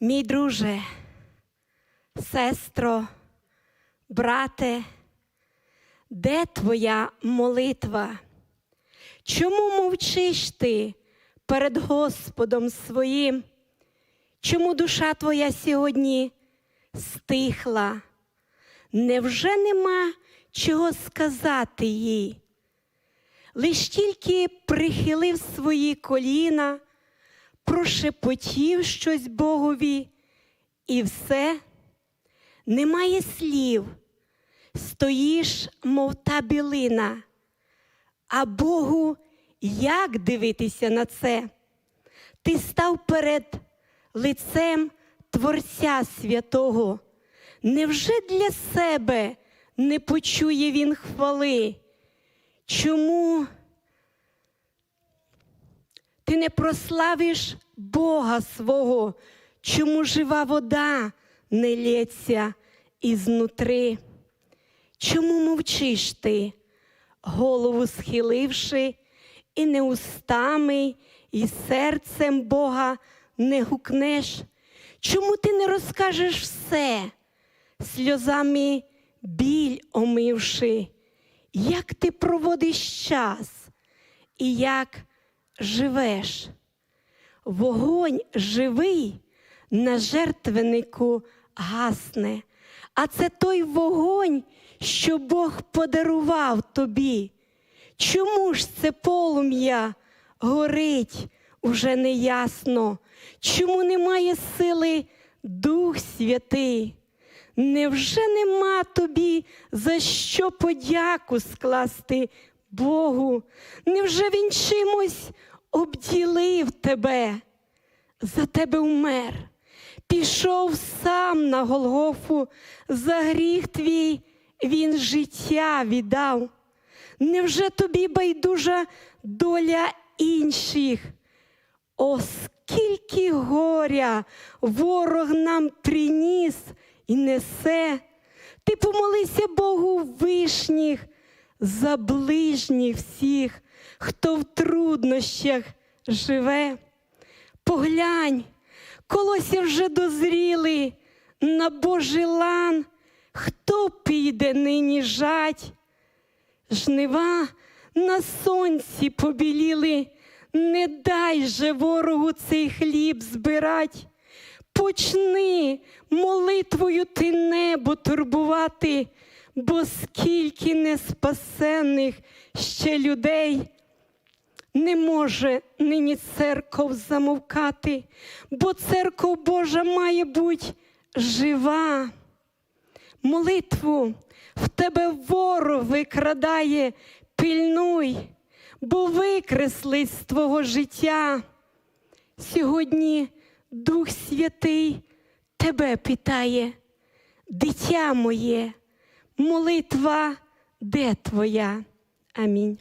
Мій друже, сестро, брате, де твоя молитва? Чому мовчиш ти перед Господом своїм? Чому душа твоя сьогодні стихла? Невже нема чого сказати їй? Лиш тільки прихилив свої коліна, прошепотів щось Богові, і все немає слів, стоїш, мов та білина. А Богу як дивитися на це? Ти став перед лицем Творця Святого. Невже для себе не почує він хвали? Чому ти не прославиш Бога свого? Чому жива вода не лється ізнутри? Чому мовчиш ти, голову схиливши, і не устами, і серцем Бога не гукнеш? Чому ти не розкажеш все, сльозами біль омивши? Як ти проводиш час і як живеш? Вогонь живий на жертвеннику гасне, а це той вогонь, що Бог подарував тобі. Чому ж це полум'я горить уже неясно? Чому немає сили Дух Святий? Невже нема тобі за що подяку скласти Богу? Невже він чимось обділив тебе? За тебе умер, пішов сам на Голгофу, за гріх твій він життя віддав. Невже тобі байдужа доля інших? О, скільки горя ворог нам приніс і несе. Ти помолися Богу вишніх, за ближніх всіх, хто в труднощах живе. Поглянь, колося вже дозріли на Божий лан, хто піде нині жать? Жнива на сонці побіліли, не дай же ворогу цей хліб збирать. Почни молитвою ти небо турбувати, бо скільки неспасених ще людей не може нині церков замовкати, бо церков Божа має бути жива. Молитву в тебе ворог викрадає, пильнуй, бо викреслить з твого життя. Сьогодні Дух Святий тебе питає, дитя моє, молитва де твоя? Амінь.